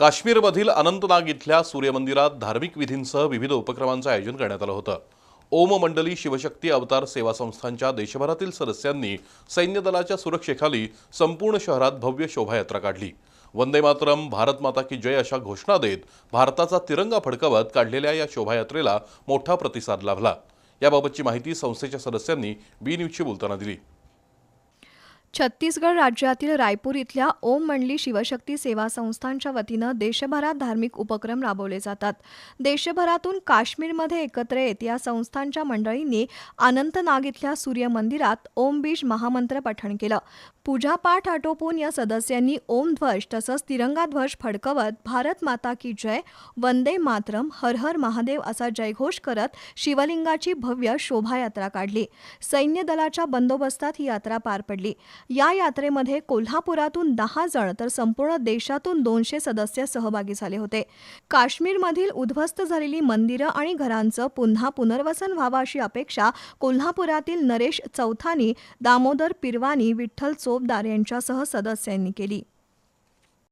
काश्मीरमधील अनंतनाग इथल्या सूर्यमंदिरात धार्मिक विधींसह विविध उपक्रमांचं आयोजन करण्यात आलं होतं. ओम मंडली शिवशक्ती अवतार सेवा संस्थांच्या देशभरातील सदस्यांनी सैन्य दलाच्या सुरक्षेखाली संपूर्ण शहरात भव्य शोभायात्रा काढली. वंदे मातरम भारत माता की जय अशा घोषणा देत भारताचा तिरंगा फडकवत काढलेल्या या शोभायात्रेला मोठा प्रतिसाद लाभला. याबाबतची माहिती संस्थेच्या सदस्यांनी बी न्यूजशी बोलताना दिली. छत्तीसगड राज्यातील रायपूर इथल्या ओम मंडली शिवशक्ती सेवा संस्थांच्या वतीनं देशभरात धार्मिक उपक्रम राबवले जातात. देशभरातून काश्मीरमध्ये एकत्र येत या संस्थांच्या मंडळींनी अनंतनाग इथल्या सूर्य मंदिरात ओम बीज महामंत्र पठण केलं. पूजापाठ आटोपून या सदस्यांनी ओम ध्वज तसंच तिरंगा ध्वज फडकवत भारत माता की जय वंदे मातरम हर हर महादेव असा जयघोष करत शिवलिंगाची भव्य शोभायात्रा काढली. सैन्य दलाच्या बंदोबस्तात ही यात्रा पार पडली. या यात्रेमध्ये कोल्हापुरातून दहा जण तर संपूर्ण देशातून दोनशे सदस्य सहभागी झाले होते. काश्मीरमधील उद्ध्वस्त झालेली मंदिरं आणि घरांचं पुन्हा पुनर्वसन व्हावं अशी अपेक्षा कोल्हापुरातील नरेश चौथानी दामोदर पिरवानी विठ्ठल चोपदार यांच्यासह सदस्यांनी केली.